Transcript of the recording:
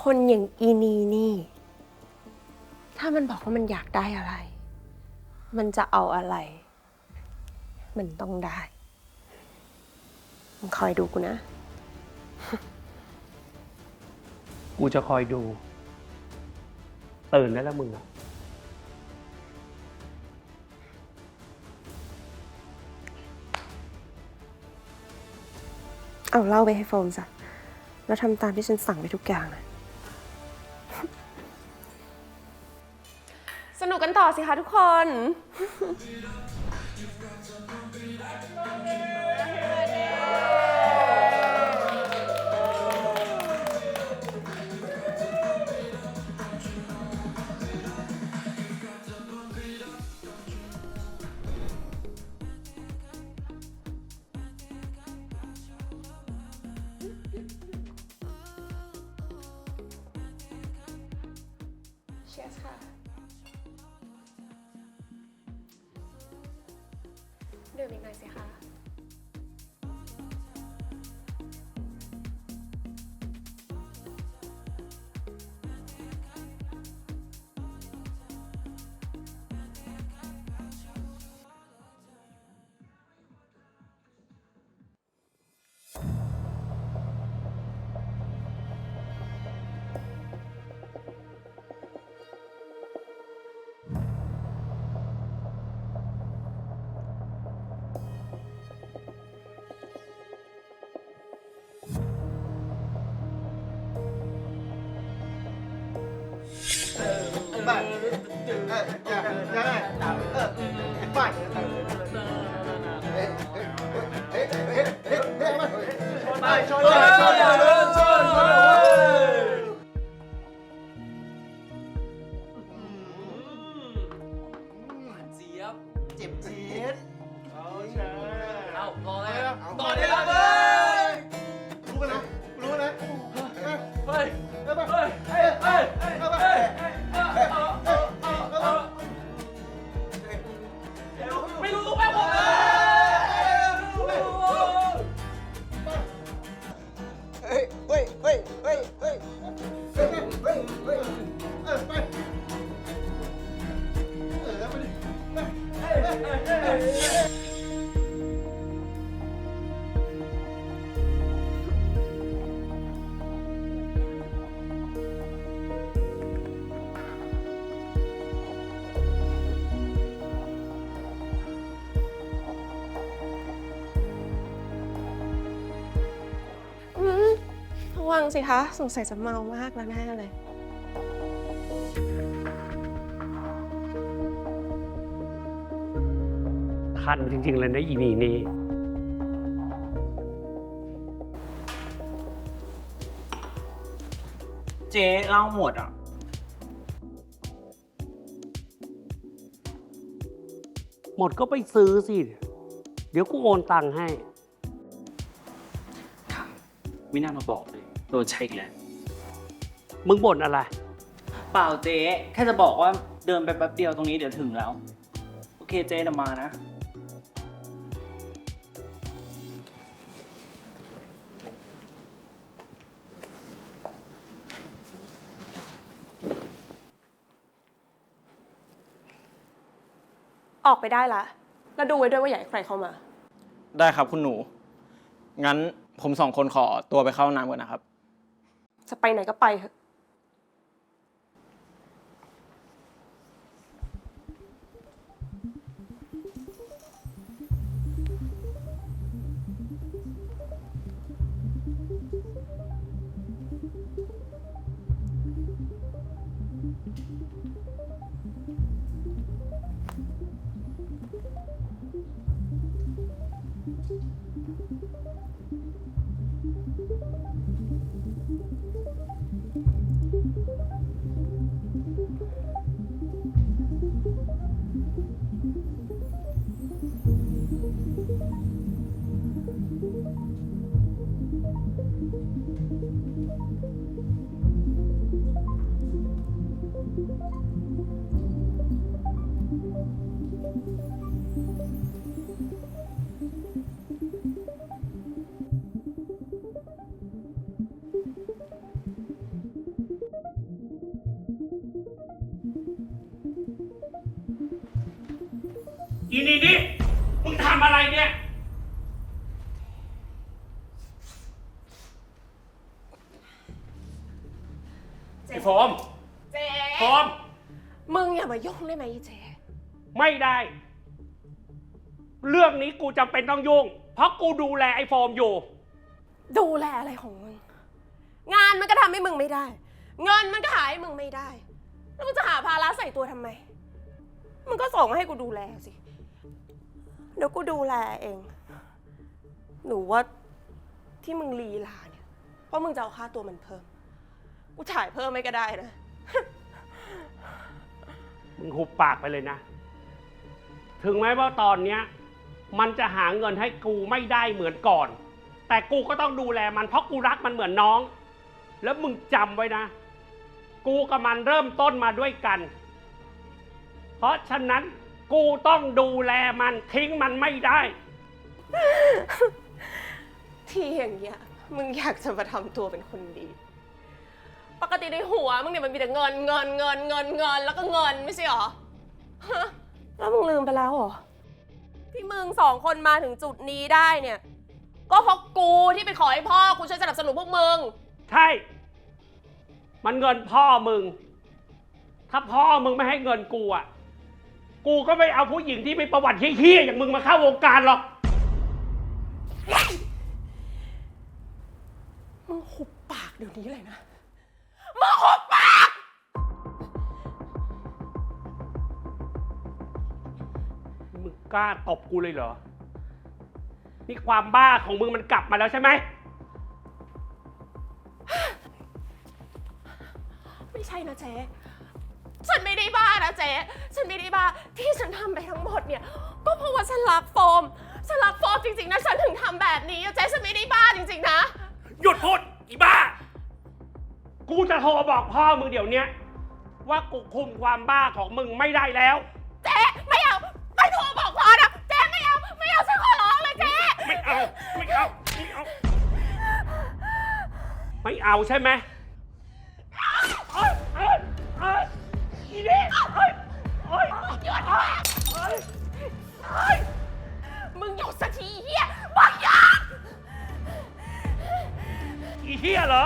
คนอย่างอีนีนี่ ถ้ามันบอกว่ามันอยากได้อะไร มันจะเอาอะไร มันต้องได้มึงคอยดูกูนะ กูจะคอยดู ตื่นได้แล้วมึงอะเอาเหล่าไปให้โฟมซะแล้วทำตามที่ฉันสั่งไปทุกอย่างนะ ต่อสิคะทุกคนเชียร์ค่ะ ดื่มอีกหน่อยสิคะ Vai, Jordan! งสิคะ สงสัยจะเมามากแล้วแน่เลย คันจริงๆเลยนะอีนี่นี่เจ๊เล่าหมดอะ หมดก็ไปซื้อสิ เดี๋ยวกูโอนตังค์ให้ ไม่น่ามาบอกเลย โดนใช้อีกแล้วมึงบ่นอะไร เปล่าเจ๊แค่จะบอกว่าเดินไปแป๊บเดียวตรงนี้เดี๋ยวถึงแล้ว โอเคเจ๊เดี๋ยวมานะ ออกไปได้ละ แล้วดูไว้ด้วยว่าอย่าให้ใครเข้ามา ได้ครับคุณหนู งั้นผมสองคนขอตัวไปเข้าห้องน้ำก่อนนะครับ จะไปไหนก็ไปเถอะ อีนี่นี่มึงทำอะไรเนี่ยไอ้โฟมเจ๊โฟมมึงอย่ามายุ่งได้ไหมอีเจ๊ไม่ได้ เรื่องนี้กูจำเป็นต้องยุ่ง เพราะกูดูแลไอ้โฟมอยู่ ดูแลอะไรของมึง งานมันก็ทำให้มึงไม่ได้ เงินมันก็หาให้มึงไม่ได้ แล้วมึงจะหาภาระใส่ตัวทำไม มึงก็ส่งมาให้กูดูแลสิ เดี๋ยวกูดูแลเอง หนูว่าที่มึงลีลาเนี่ย เพราะมึงจะเอาค่าตัวมันเพิ่ม กูจ่ายเพิ่มไม่ก็ได้นะ มึงหุบปากไปเลยนะ ถึงแม้ว่าตอนเนี้ย มันจะหาเงินให้กูไม่ได้เหมือนก่อน แต่กูก็ต้องดูแลมันเพราะกูรักมันเหมือนน้อง แล้วมึงจำไว้นะ กูกับมันเริ่มต้นมาด้วยกัน เพราะฉะนั้น กูต้องดูแลมันทิ้งมันไม่ได้ ที่อย่างเงี้ยมึงอยากจะมาทำตัวเป็นคนดี ปกติในหัวมึงเนี่ยมันมีแต่เงินเงินเงินเงินเงินแล้วก็เงินไม่ใช่หรอฮะแล้วมึงลืมไปแล้วเหรอ ที่มึงสองคนมาถึงจุดนี้ได้เนี่ย ก็เพราะกูที่ไปขอให้พ่อกูช่วยสนับสนุนพวกมึง ใช่ มันเงินพ่อมึง ถ้าพ่อมึงไม่ให้เงินกูอะ กูก็ไม่เอาผู้หญิงที่มีประวัติเฮี้ยๆอย่างมึงมาเข้าวงการหรอก มึงหุบปากเดี๋ยวนี้เลยนะ มึงหุบปาก มึงกล้าตบกูเลยเหรอ นี่ความบ้าของมึงมันกลับมาแล้วใช่ไหม ไม่ใช่นะเจ๊ ฉันไม่ได้บ้านะเจ๊ ฉันไม่ได้บ้า ที่ฉันทำไปทั้งหมดเนี่ย ก็เพราะว่าฉันรักโฟม ฉันรักโฟมจริงๆนะ ฉันถึงทำแบบนี้อะเจ๊ ฉันไม่ได้บ้าจริงๆนะ หยุดพูดอีบ้า กูจะโทรบอกพ่อมึงเดี๋ยวเนี้ยว่ากูคุมความบ้าของมึงไม่ได้แล้ว เจ๊ ไม่เอา ไม่โทรบอกพ่อนะ เจ๊ไม่เอา ไม่เอาฉันขอร้องเลยเจ๊ ไม่เอา ไม่เอา ไม่เอา ไม่เอาใช่ไหม เฮ้ย มึงหยุดสักทีเฮียมึงหยุดอีเหี้ยเหรอ